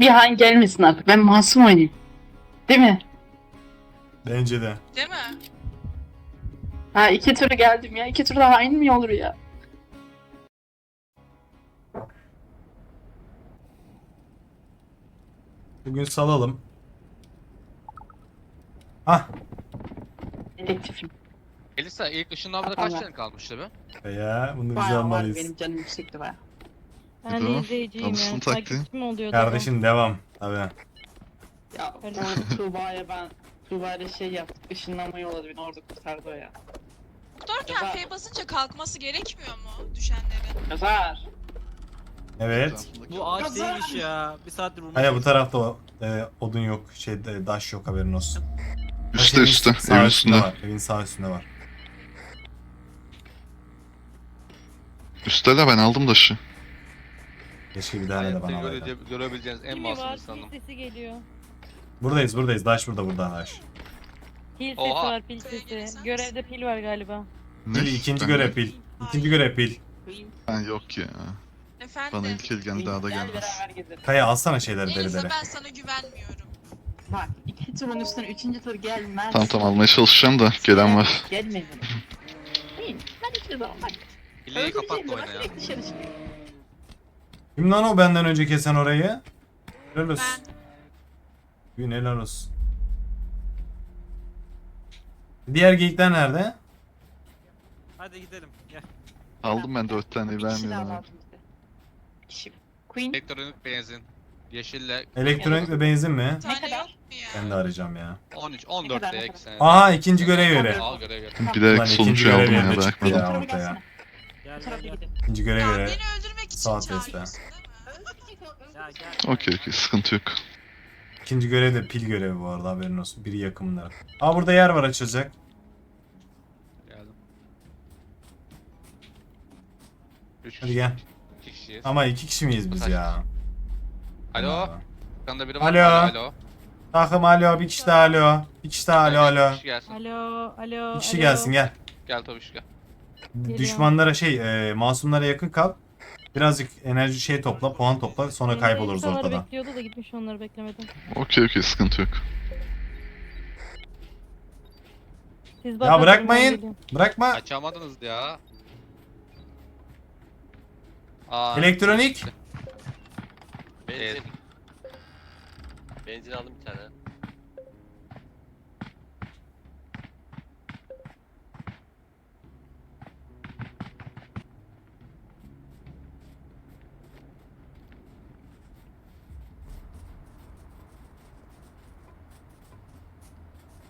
Bir han gelmesin artık. Ben masum oynayayım. Değil mi? Bence de. Değil mi? Ha iki tur geldim ya. İki tur daha aynı mı olur ya? Bugün salalım. Ah Dedektifim. Elisa ilk ışınlanmada kaç Allah. canın kalmıştı be? ya bunu biz Bayağı var almalıyız. benim canım yüksekti baya. Ben de izleyiciyim ya. Alışsın taktiği. Takipçi mi oluyor? Kardeşim devam. Tabii. Ya o Tuğba'ya ben Tuğba'yla şey yaptık. Işınlanma yolladı beni orada kurtardı o ya. Acaba- F basınca kalkması gerekmiyor mu düşenlerin? Yazar. Evet. Bu ağaç değilmiş ya. Bir saattir vurmuş. Hayır bu tarafta o, e, odun yok. Şey e, daş yok haberin olsun. Daş Üste evin üste. Sağ Evin üstünde üstünde. var. Evin sağ üstünde var. Üstte de ben aldım taşı. Keşke bir tane de Hayatta bana görece- görebileceğiniz en Kimi masum var? insanım. Pil sesi geliyor. Buradayız buradayız. Daş burada burada daş. Pil sesi Oha. var pil sesi. Görevde pil var galiba. Ne? Pil, ikinci Ben- görev pil. İkinci görev pil. Ben yok ya. Efendim? Bana ilk el geldi daha da Gel gelmez. beraber gezelim. Kaya alsana şeyleri deri Elisa deri. ben sana güvenmiyorum. Bak iki turun üstüne üçüncü tur gelmez. Tamam tamam almaya çalışacağım da gelen var. Gelmedi. Değil. Ben hiçbir zaman bak. Hileyi kapattı öldüreceğim oyuna ben ya. direkt dışarı çıkıyorum. Kim lan o benden önce kesen orayı? Helal olsun. Ben Gün helal olsun. Diğer geyikler nerede? Hadi gidelim. Gel. Aldım ben dört tane Bir kişi daha vermiyorum. lazım bize. Kişi. Queen Elektronik benzin. Yeşille Elektronik ve benzin mi? bir tane kadar? yok mu ya? Ben de arayacağım ya. 13, Ne 14 kadar, ne iki sene. Aha ikinci görev yeri. Al görev görev. Tamam. Bilerek ikinci sonuncuyu görev aldım ya çıktı bırakmadım. ya ortaya. Gel tarafa gel gel. İkinci görev Ya yeri. beni öldürmek için Saat çağırıyorsun testi. değil mi? Ya gel. Okey okey sıkıntı yok. İkinci görev de pil görevi bu arada haberin olsun. Biri yakımında. Aa burada yer var açılacak. Geldim. 3 Hadi gel. İki kişiyiz. Ama iki kişi miyiz biz ya? Alo. Kanda biri var. Alo. Alo. alo. Takım alo. Bir kişi daha alo. Bir kişi daha alo alo. Bir kişi gelsin. Alo, alo. Bir kişi alo. gelsin gel. Gel Tobiş gel. Düşmanlara şey e, masumlara yakın kal. Birazcık enerji şey topla, puan topla sonra kayboluruz Elsa'ları ortada. bekliyordu da gitmiş onları beklemedim. Okey okey sıkıntı yok. Siz Ya bırakmayın. geliyorum. Bırakma. Açamadınız ya. Aa, Elektronik. Benzin. Benzin aldım bir tane.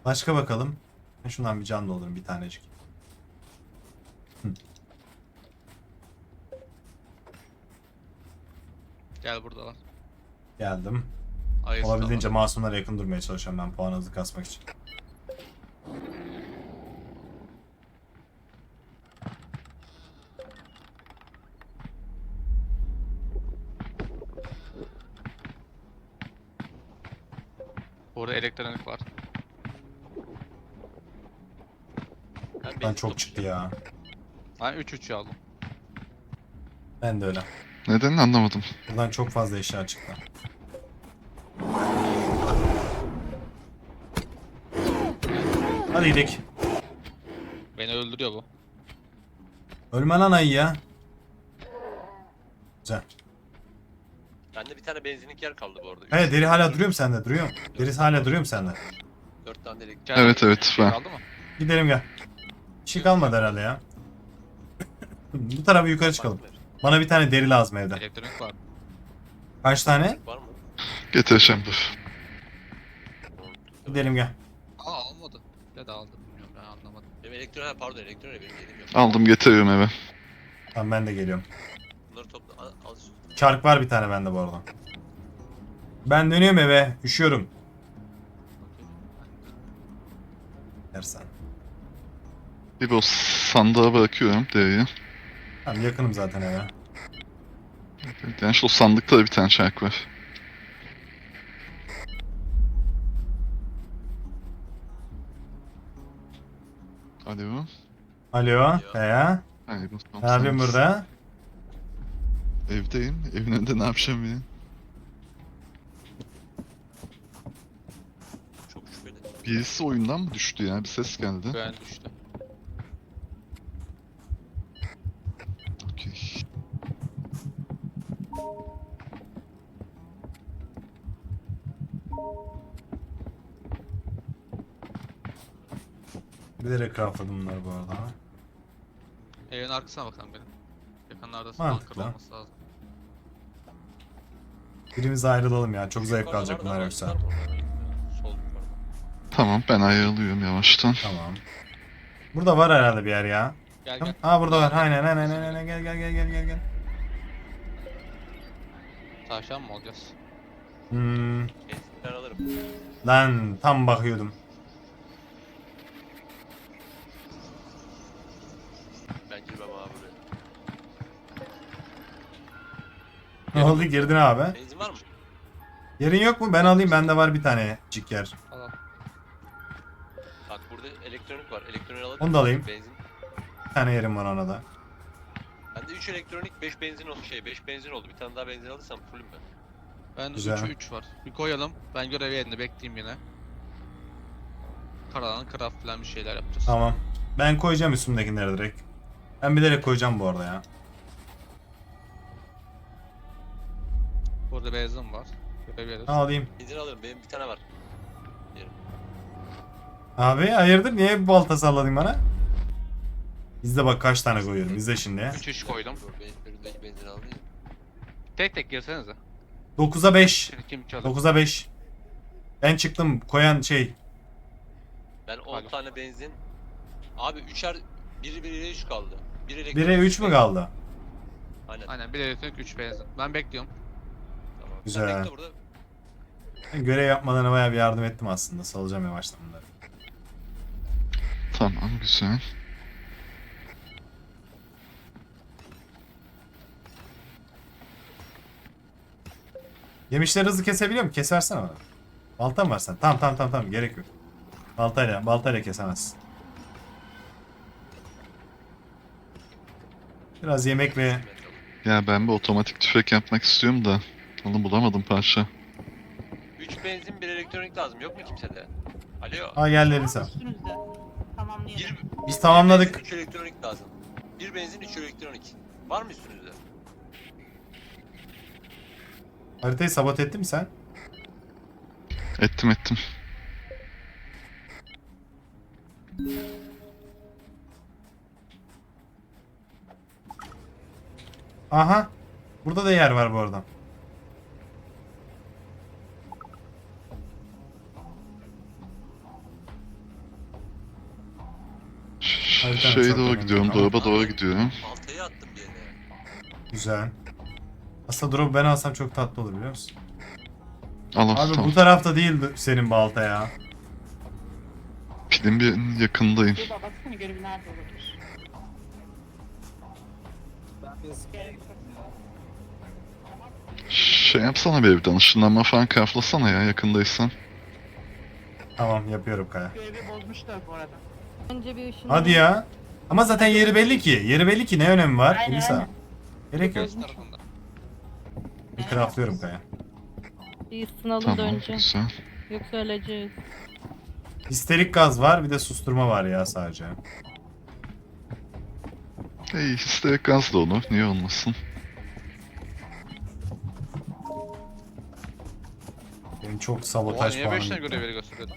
Başka bakalım. Şundan bir can doldurayım bir tanecik. Gel buradalar. Geldim. Ayırsın Olabildiğince masumlara yakın durmaya çalışıyorum ben puan hızlı kasmak için. Burada elektronik var. Ben, Ben benzin çok çıktı ya. Ben 3 3 aldım. Ben de öyle. Neden anlamadım. Buradan çok fazla eşya çıktı. Hadi gidelim. Beni öldürüyor bu. Ölme lan ayı ya. Güzel. Bende bir tane benzinlik yer kaldı bu arada. Üç- He deri hala duruyor mu sende? Duruyor mu? Deri hala duruyor mu sende? Dört tane delik. Gel. Evet, evet, ben. Kaldı mı? Gidelim gel. Bir şey kalmadı herhalde ya. Bu tarafa yukarı çıkalım. Bana bir tane deri lazım evde. Elektronik var. Kaç tane? Var mı? Getireceğim dur. Gidelim gel. Aa almadı. Ya da aldı bilmiyorum ben anlamadım. Benim elektron ha pardon elektron benim yerim yok. Aldım getiriyorum eve. Tamam ben de geliyorum. Bunları topla al. al. Çark var bir tane bende bu arada. Ben dönüyorum eve. Üşüyorum. Dersen. Bir o sandığa bırakıyorum D'yi. Abi yakınım zaten eve. Yani şu sandıkta da bir tane çark var. Alo. Alo. Ee? He. Hayır, Ne yapıyorsun burada? Evdeyim. Evin önünde ne yapacağım ya? Birisi oyundan mı düştü ya? Bir ses geldi. Ben düştüm. Bilerek craftladım bunları bu arada. Evin arkasına bakalım benim. Yakınlarda Mantıklı. bunker olması lazım. Birimiz ayrılalım ya. Çok zevk Yukarıda alacak var da bunlar yoksa. Sol yukarıda. Tamam ben ayrılıyorum yavaştan. Tamam. Burada var herhalde bir yer ya. Gel gel. Aa burada var. Aynen aynen aynen aynen. Gel gel gel gel gel gel. Tavşan mı olacağız? Hmm. Benzinler alırım. Lan tam bakıyordum. Ne oldu girdin abi? Benzin var mı? Yerin yok mu? Ben alayım. Bende var bir tane cik yer. Al. Bak burada elektronik var. Elektronik alabilir Onu da alayım. Benzin. Bir tane yerim var ona da. Bende 3 elektronik 5 benzin oldu. Şey 5 benzin oldu. Bir tane daha benzin alırsam fullüm ben. Ben Güzel. 3'ü 3 var. Bir koyalım. Ben görev yerinde bekleyeyim yine. Karalan, craft falan bir şeyler yapacağız. Tamam. Ben koyacağım üstümdekileri direkt. Ben bilerek koyacağım bu arada ya. Burada benzin var. Görev yeri. Alayım. Benzin alırım. Benim bir tane var. Abi hayırdır? Niye bir balta salladın bana? İzle bak kaç tane koyuyorum. İzle şimdi ya. 3 3 koydum. Benzin alayım. Tek tek girsenize. 9'a 5. Şimdi kim çalır? 9'a 5. Ben çıktım. Koyan şey. Ben 10 Alo. tane benzin. Abi 3'er 1 1'e 3 kaldı. 1 elektrik. 1'e 3 mü kaldı? Aynen. Aynen 1 elektrik 3 benzin. Ben bekliyorum. Güzel. bekle burada. Görev yapmalarına bayağı bir yardım ettim aslında. Salacağım yavaştan bunları. Tamam güzel. Yemişleri hızlı kesebiliyor mu? Kesersen bana. Baltan var sen. Tamam tamam tamam tamam. Gerek yok. Baltayla, baltayla kesemezsin. Biraz yemek ve Ya ben bir otomatik tüfek yapmak istiyorum da. Onu bulamadım parça. 3 benzin 1 elektronik lazım. Yok mu kimsede? Alo. Aa geldi Elisa. Üstünüzde. Tamamlayalım. 1 Biz tamamladık. 3 elektronik lazım. 1 benzin 3 elektronik. Var mı üstünüzde? Haritayı sabot ettin mi sen? Ettim ettim. Aha. Burada da yer var bu arada. Haritanın Şeye doğru gidiyorum. Tamam. Dolaba doğru gidiyorum. Baltayı attım bir yere. Güzel. Aslında drop'u ben alsam çok tatlı olur biliyor musun? Al al Abi tamam. bu tarafta değil senin balta ya. Pilin bir yakındayım. Dur baba baksana görevi nerede olabilir? Şey yapsana bir evden. Işınlanma falan craftlasana ya yakındaysan. Tamam yapıyorum Kaya. Görevi bozmuşlar bu arada. Önce bir ışın. Hadi ya. Ama zaten yeri belli ki. Yeri belli ki ne önemi var? Aynen, Elisa. aynen. Gerek yok. Tarafında. Bir craftlıyorum Kaya. Bir ısınalım da Tamam önce. güzel. Yoksa öleceğiz. Histerik gaz var bir de susturma var ya sadece. İyi histerik gaz da olur. Niye olmasın? Benim çok Oha sabotaj niye puanım 5 tane görev gösteriyordu?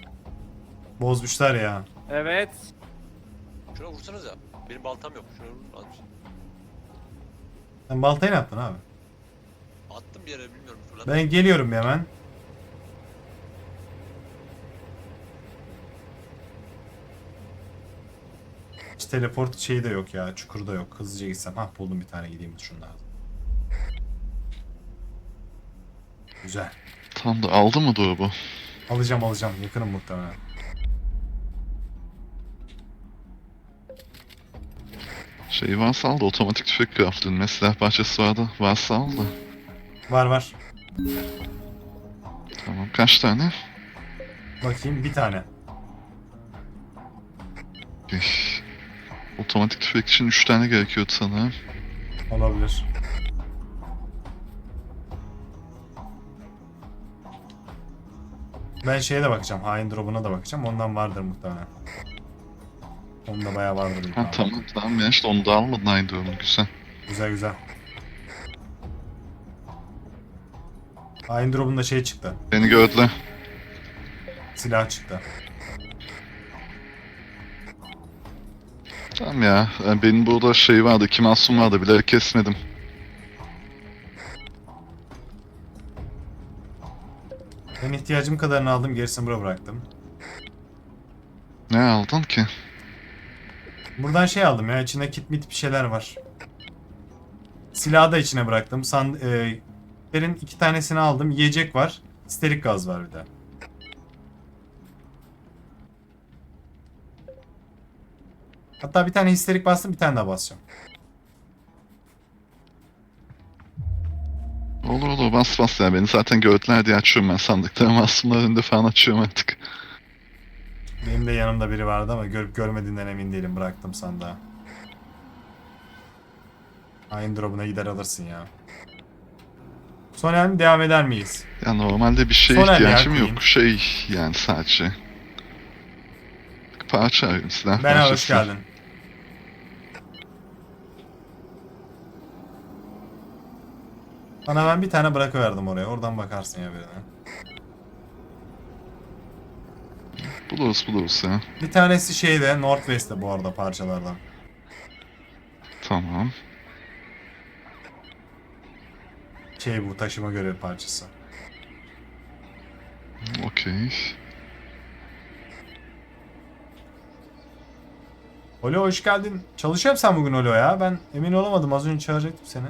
Bozmuşlar ya. Evet. Şuna vursanız ya. Benim baltam yok. Şuna vurun. Bir şey. Sen baltayı ne yaptın abi? Attım bir yere bilmiyorum. Fırlat. Ben geliyorum bir hemen. Hiç teleport şeyi de yok ya. Çukurda yok. Hızlıca gitsem. Hah buldum bir tane gideyim şunlardan. Güzel. Tam da aldı mı dolabı? Alacağım alacağım. Yakınım muhtemelen. Şey varsa al da otomatik tüfek craftlayın. Mesela parçası vardı. Varsa al da. Var var. Tamam kaç tane? Bakayım bir tane. Üf. Otomatik tüfek için 3 tane gerekiyordu sanırım. Olabilir. Ben şeye de bakacağım. Hain drop'una da bakacağım. Ondan vardır muhtemelen. Onda bayağı büyük Ha tamam tamam ya işte onu da almadın aynı durumu güzel. Güzel güzel. Hain drop'unda şey çıktı. Beni gördüler. Silah çıktı. Tamam ya e, benim burada şey vardı iki masum vardı bilerek kesmedim. Ben ihtiyacım kadarını aldım. Gerisini buraya bıraktım. Ne aldın ki? Buradan şey aldım ya. içinde kit mit bir şeyler var. Silahı da içine bıraktım. San, e, Derin iki tanesini aldım. Yiyecek var. Sterik gaz var bir de. Hatta bir tane histerik bastım. Bir tane daha basacağım. Olur olur bas bas ya beni zaten gördüler diye açıyorum ben sandıkları masumlar önünde falan açıyorum artık. Benim de yanımda biri vardı ama görüp görmediğinden emin değilim. Bıraktım sandığa. Hain drop'una gider alırsın ya. Son el devam eder miyiz? Ya normalde bir şeye Son el ihtiyacım ya, yok şey yani sadece. Parça silah Ben hoş parçası. geldin. Sana ben bir tane bırakıverdim oraya. Oradan bakarsın ya birine. Buluruz buluruz ya. Bir tanesi şeyde Northwest'te bu arada parçalardan. Tamam. Şey bu taşıma görevi parçası. Okey. Olo hoş geldin. Çalışıyor musun sen bugün Olo ya? Ben emin olamadım. Az önce çağıracaktım seni.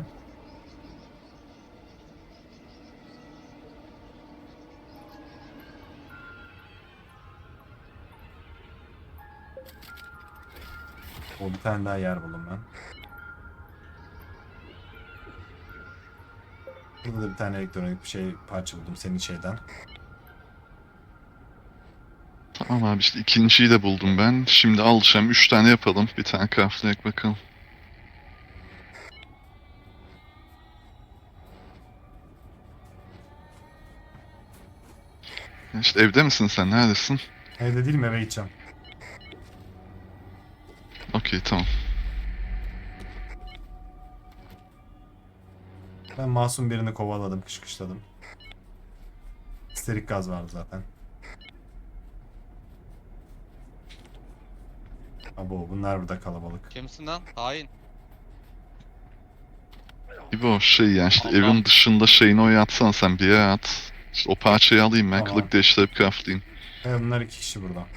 Tane daha yer buldum ben. Burada da bir tane elektronik bir şey parça buldum senin şeyden. Tamam abi işte ikinciyi de buldum ben. Şimdi alacağım. Üç tane yapalım. Bir tane craftlayak bakalım. İşte evde misin sen? Neredesin? Evde değilim eve gideceğim. Okey tamam. Ben masum birini kovaladım, kışkışladım. Sterik gaz vardı zaten. Abo bunlar burada kalabalık. Kimsin lan? Hain. İbo şey ya işte Allah. evin dışında şeyini oraya atsana sen bir yere at. İşte o parçayı alayım ben Tamam. kılık değiştirip craftlayayım. Evet bunlar iki kişi burada.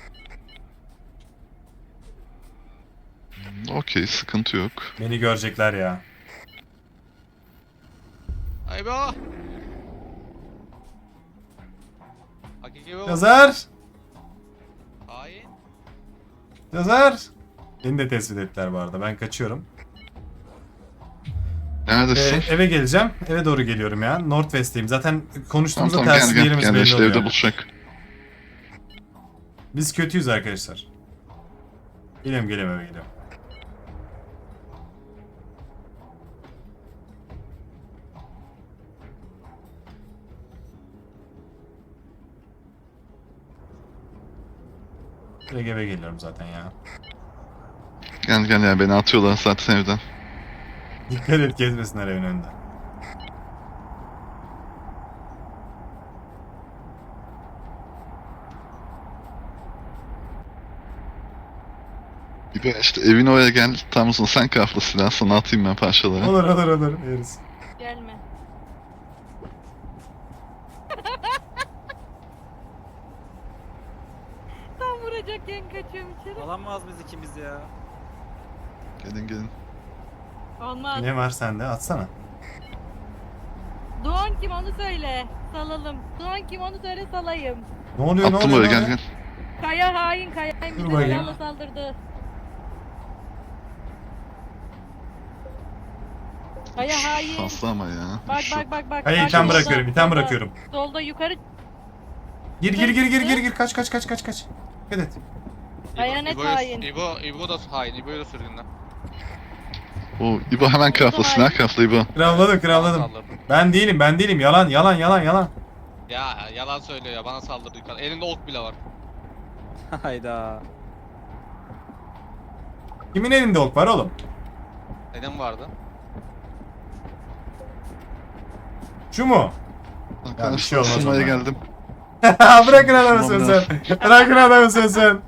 Okey sıkıntı yok. Beni görecekler ya. Ayba! Yazar! Hain. Yazar! Beni de tespit ettiler bu arada. Ben kaçıyorum. Ee, Neredesin? eve geleceğim. Eve doğru geliyorum ya. Northwest'teyim. Zaten tamam konuştuğumuzda tamam tersi gel yerimiz gel belli işte oluyor. evde buluşacak. Biz kötüyüz arkadaşlar. Geliyorum geliyorum eve geliyorum. Direkt eve geliyorum zaten ya. Gel gel ya beni atıyorlar zaten evden. Dikkat et gezmesinler evin önünde. Bir de işte evin oraya gel tam uzun sen craftla silah sana atayım ben parçaları. Olur olur olur yeriz. Gelme. Tam vuracakken kaçıyorum içeri. Alamaz mıyız ikimiz ya? Gelin gelin. Olmaz. Ne var sende? Atsana. Doğan kim onu söyle. Salalım. Doğan kim onu söyle salayım. Ne oluyor ne Attım oluyor? oraya ne gel oluyor? gel. Kaya hain Kaya hain Dur bize bakayım. silahla saldırdı. Kaya hain. Fazla ama ya. Bak Şu- bak bak bak. Hayır bak, item solda, bırakıyorum item solda. bırakıyorum. Solda yukarı. Gir gir gir gir gir gir kaç kaç kaç kaç kaç. Dikkat et. Hayalet İbo'yu- hain. İbo, İbo da hain. İbo'yu da sürgünle. O İbo hemen craftla silah craftla İbo. Kravladım kravladım. Ben değilim ben değilim yalan yalan yalan yalan. Ya yalan söylüyor ya bana saldırdı yukarı. Elinde ok bile var. Hayda. Kimin elinde ok var oğlum? Benim vardı. Şu mu? Arkadaşlar bir şey olmaz geldim. Bırakın adamı sözün. Bırakın adamı sözün.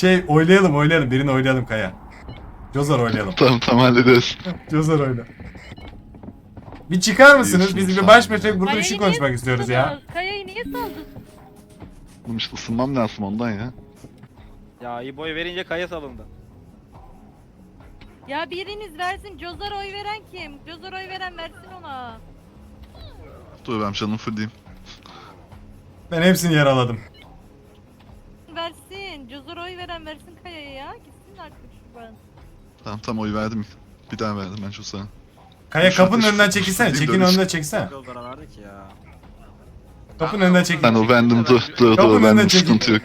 Şey oylayalım oylayalım. Birini oylayalım Kaya. Jozar oylayalım. Tamam tamam hallederiz. Jozar oyla. Bir çıkar mısınız? Biz bir baş başa burada bir şey konuşmak istiyoruz ya. Kayayı niye saldın? Oğlum işte ısınmam lazım ondan ya. Ya İbo'yu verince kaya salındı. Ya biriniz versin. Cozar oy veren kim? Cozar oy veren versin ona. Dur ben canım fullleyeyim. Ben hepsini yaraladım. Versin. Cozar oy veren versin Kaya'ya ya. Gitsin artık şuradan. Tamam tamam oy verdim. Bir daha verdim ben şu sana. Kaya Şu kapının ateş- önünden çekilsene. Çekin dönüş. önünden çeksene. Verdik ya. Kapının önünden çekil. Ben o bendim dur dur Kapının dur önüne bendim çekil. sıkıntı yok.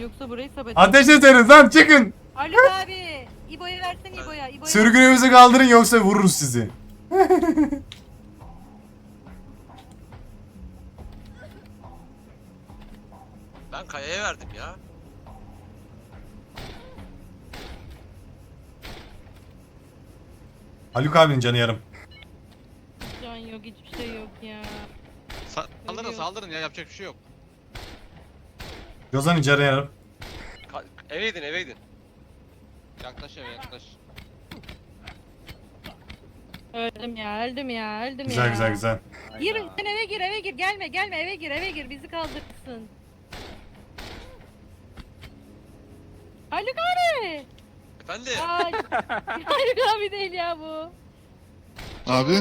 Yoksa burayı sabote. Ateş ederiz lan çıkın. Haluk abi. İbo'ya versen İbo'ya. İbo'ya. Sürgünümüzü kaldırın yoksa vururuz sizi. Ben Kaya'ya verdim ya. Haluk abinin canı yarım. Can yok hiçbir şey yok ya. Sa saldırın Ölüyor. saldırın ya yapacak bir şey yok. Jozan'ın canı yarım. Ka- eve gidin eve gidin. Yaklaş eve yaklaş. Öldüm ya öldüm ya öldüm Güzel ya. güzel güzel. Gir sen eve gir eve gir gelme gelme eve gir eve gir bizi kaldırırsın. Haluk abi. Efendi. Ay. Haluk abi değil ya bu. Abi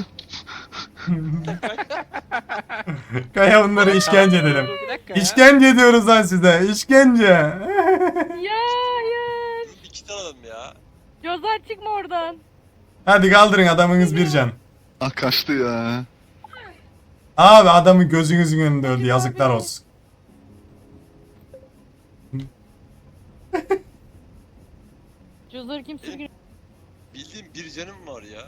Kaya onları işkence edelim. Bir dakika ya. İşkence ediyoruz lan size. İşkence. Ya hayır. Bir kit alalım ya. Cozar çıkma oradan. Hadi kaldırın adamınız bir can. ah kaçtı ya. Abi adamı gözünüzün önünde öldü. Yazıklar olsun. Cozar kim sürgün? Bildiğim bir canım var ya.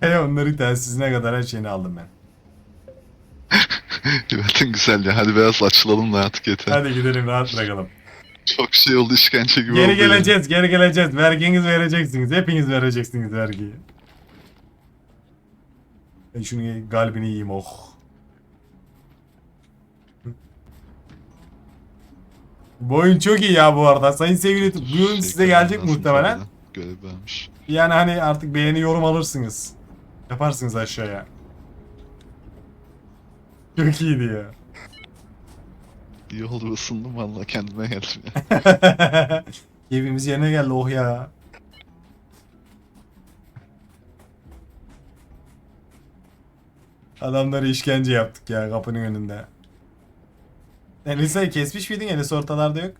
Kaya onları telsizine kadar her şeyini aldım ben. Yönetim güzel ya. Hadi biraz açılalım da artık yeter. Hadi gidelim rahat bırakalım. Çok şey oldu işkence gibi Geri oldu. geleceğiz, geri geleceğiz. Verginizi vereceksiniz. Hepiniz vereceksiniz vergiyi. Ben şunu galibini yiyeyim oh. Bu oyun çok iyi ya bu arada. Sayın sevgili bu oyun size gelecek muhtemelen. de. Görev vermiş. Yani hani artık beğeni yorum alırsınız. Yaparsınız aşağıya. Çok iyiydi ya. İyi oldu ısındım valla kendime geldim ya. Evimiz yerine geldi oh ya. Adamları işkence yaptık ya kapının önünde. Elisa'yı kesmiş miydin? Elisa ortalarda yok.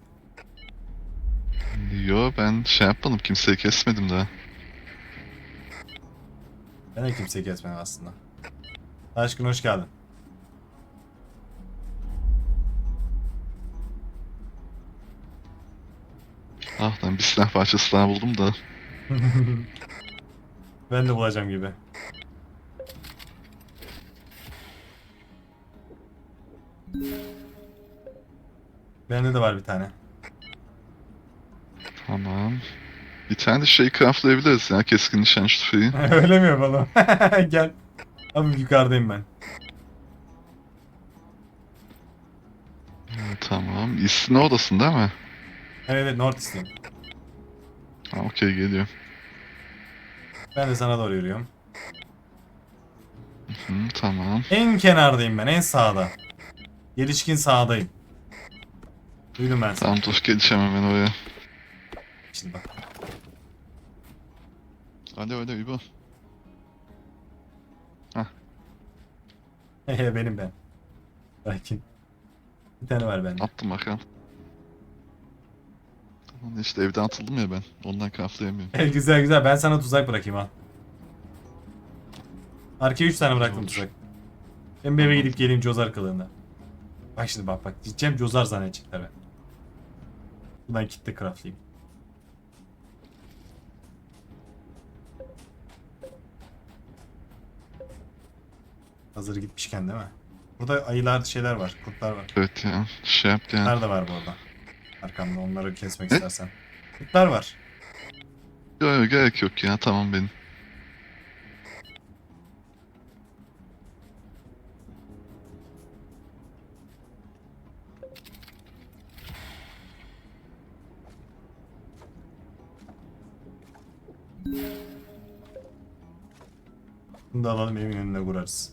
Yo ben şey yapmadım kimseyi kesmedim daha. Ben de kimseyi kesmedim aslında. Aşkın hoş geldin. Ah lan bir silah parçası daha buldum da. Ben de bulacağım gibi. Bende de var bir tane. Tamam. Bir tane de şey craftlayabiliriz ya keskin nişan tüfeği. Öyle mi yapalım? Gel. Abi yukarıdayım ben. tamam. İstin odasın değil mi? Evet evet North East'im. Ha okey geliyor. Ben de sana doğru yürüyorum. Hı, tamam. En kenardayım ben, en sağda. Gelişkin sağdayım. Duydum ben seni. Tamam dur geleceğim hemen oraya. Şimdi bak. Hadi hadi İbo. Hehe benim ben. Sakin. Bir tane var bende. Attım bakalım. Tamam işte evden atıldım ya ben. Ondan craftlayamıyorum. Eh, güzel güzel ben sana tuzak bırakayım ha. Arkaya 3 tane bıraktım tuzak. Ben bir eve gidip geleyim cozar kılığında. Bak şimdi bak bak. Gideceğim cozar zannedecekler ben. Ben kitle craftlayayım. Hazır gitmişken değil mi? Burada ayılar şeyler var, kurtlar var. Evet ya. Şey yaptı yani. Kurtlar da var bu arada. Arkamda onları kesmek Ne? istersen. Kurtlar var. Yok yok gerek yok ya tamam benim. Bunu da alalım evin önüne kurarız.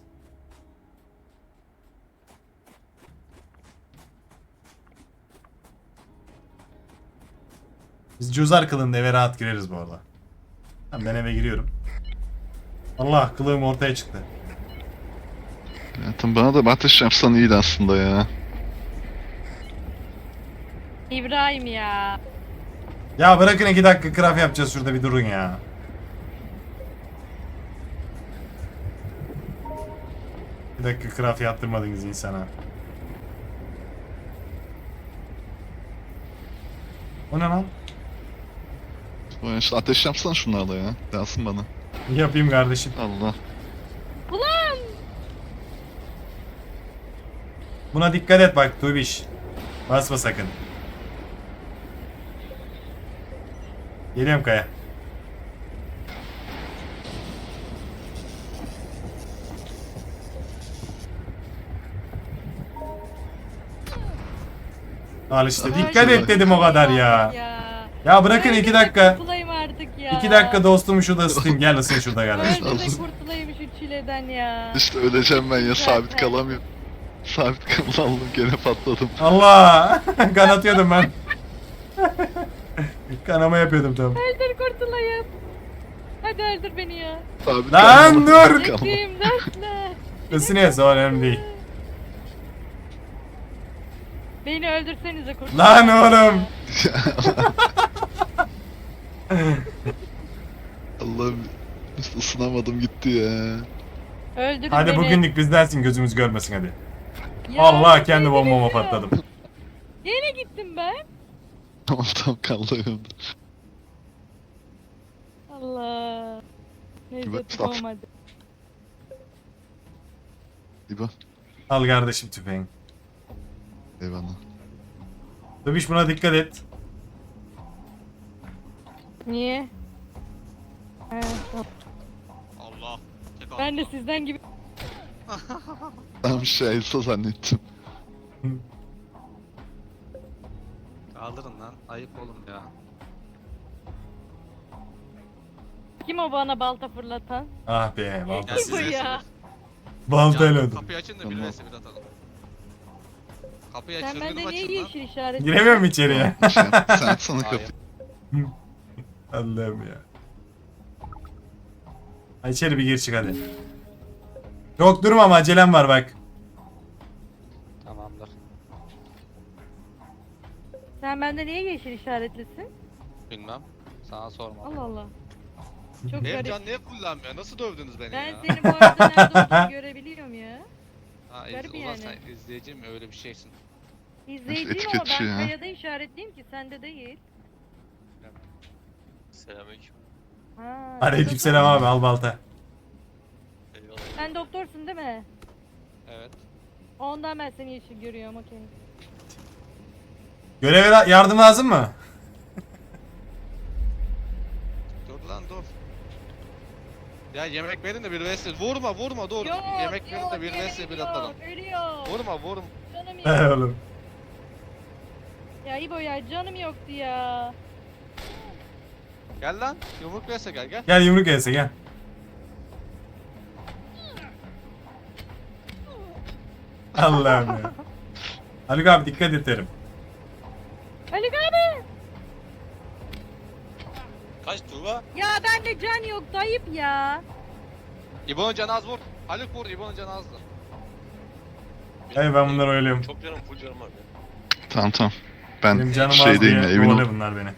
Biz cüzar kılığında eve rahat gireriz bu arada. Tamam, ben eve giriyorum. Allah kılığım ortaya çıktı. Hayatım bana da ateş yapsan iyiydi aslında ya. İbrahim ya. Ya bırakın iki dakika craft yapacağız şurada bir durun ya. Dakika craft yaptırmadınız insana. O ne lan? Bu işte ateş yapsan şunlarla ya. Lazım bana. Yapayım kardeşim. Allah. Ulan! Buna dikkat et bak Tubiş. Basma sakın. Geliyorum Kaya. Al işte dikkat et dedim o kadar ya. Ya. Bırakın iki dakika. Kurtulayım artık ya. İki dakika dostumu şurada ısıtayım. Gel ısın şurada kardeşim. Öldü de kurtulayım şu çileden ya. İşte öleceğim ben ya. Sabit kalamıyorum. Sabit kalamıyorum. Gene patladım. Allah! kan atıyordum ben. Kanama yapıyordum tam. Öldür kurtulayım. Hadi öldür beni ya. Sabit Lan dur! Kalamadım. Çektiğim dertle. Isınıyorsa önemli değil. Beni öldürsenize kurtulayım. Lan oğlum! Allah'ım. Işte ısınamadım gitti ya. Öldürün Hadi beni. bugünlük bizdensin gözümüz görmesin hadi. Ya, Allah kendi bombama biliyor. patladım. Yine gittim ben. Tamam tamam kaldım. Allah. Neyse hadi. İba. Al kardeşim tüfeğin. Eyvallah. Tabiş buna dikkat et. Niye? He. Allah. Tek ben de sizden gibi Ben bir şey Elsa zannettim. Kaldırın lan. Ayıp oğlum ya. kim o bana balta fırlatan? Ah be balta. Kim bu siz ya? Baltayla Can. Kapıyı açın da bir Tamam. resim bir atalım. Kapıyı Sen bende niye açın lan. yeşil işaret? Giremiyorum içeriye. Sen açsana Hayır. kapıyı. Allah'ım ya. Ay içeri bir gir çık hadi. Yok durma ama acelem var bak. Tamamdır. Sen bende niye yeşil işaretlisin? Bilmem. Sana sorma. Allah Allah. Çok garip. can niye kullanmıyor? Nasıl dövdünüz beni Ben ya? senin bu arada nerede olduğunu görebiliyorum ya. Ha, iz, garip ulan yani. sen izleyici mi öyle bir şeysin? İzleyiciyim ama etiketçi ben ya. kayada işaretliyim ki sende değil. Selamünaleyküm. Ha, Aleykümselam abi al balta. Eyvallah. Sen doktorsun değil mi? Evet. Ondan ben seni yeşil görüyorum okey. Göreve la- yardım lazım mı? Dur lan dur. Ya yemek verin de bir vs. Vurma vurma dur. Yok yemek verin de bir vs bir atalım. Ölüyor. Vurma vurma. Canım He yok. oğlum. Ya İbo ya canım yoktu ya. Gel lan. Yumruk vs gel gel. Gel yumruk yese gel. Allah'ım ya. Haluk abi dikkat et derim. Haluk abi. Kaç Tuğba? Ya bende can yok ayıp ya. İbo'nun canı az vur. Haluk vur İbo'nun canı azdır. Hey ben bunları oyluyorum. Çok canım full canım var. Tamam tamam. Ben Benim canım az şeydeyim diye ya emin ol. kovalıyor bunlar beni.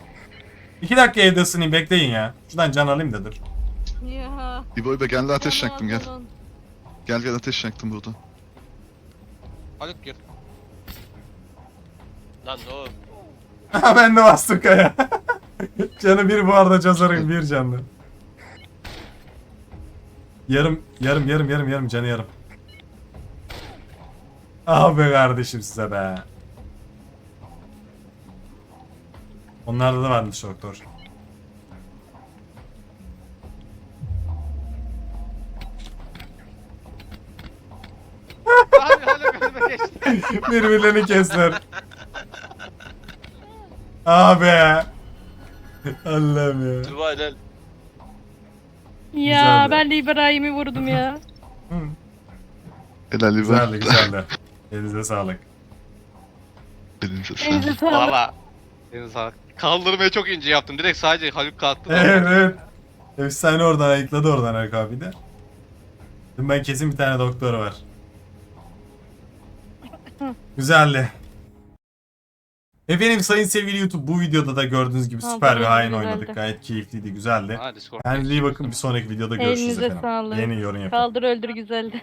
İki dakika evde ısınayım bekleyin ya. Şuradan can alayım da dur. Ya. İbo İbo gel de ateş yaktım gel. Gel gel ateş yaktım burada. Haluk gir. Lan ne o? ben de bastım kaya. Canı bir bu arada cazarın bir canlı. Yarım yarım yarım yarım yarım canı yarım. Ah be kardeşim size be. Onlarda da varmış doktor. Abi hala gözüme geçti. Birbirlerini kestiler. Ah be. Allah'ım ya. Tuba helal. Ya Güzeldi. ben de İbrahim'i vurdum ya. Helal İbo. Güzeldi güzeldi. Elinize sağlık. Elinize Elinize sağlık. Valla. Elinize sağlık. Kaldırmayı çok ince yaptım. Direkt sadece Haluk kalktı. da- Evet evet. Efsane oradan ayıkladı oradan Erk abi de. Dedim Ben kesin bir tane doktor var. Güzeldi. Efendim sayın sevgili YouTube bu videoda da gördüğünüz gibi süper bir güzeldi, hain güzeldi. oynadık. Gayet keyifliydi, güzeldi. Ha Discord. Kendinize iyi bakın bir sonraki videoda görüşürüz Elinize efendim. sağlık. Yeni yorum yapın. Kaldır öldür güzeldi.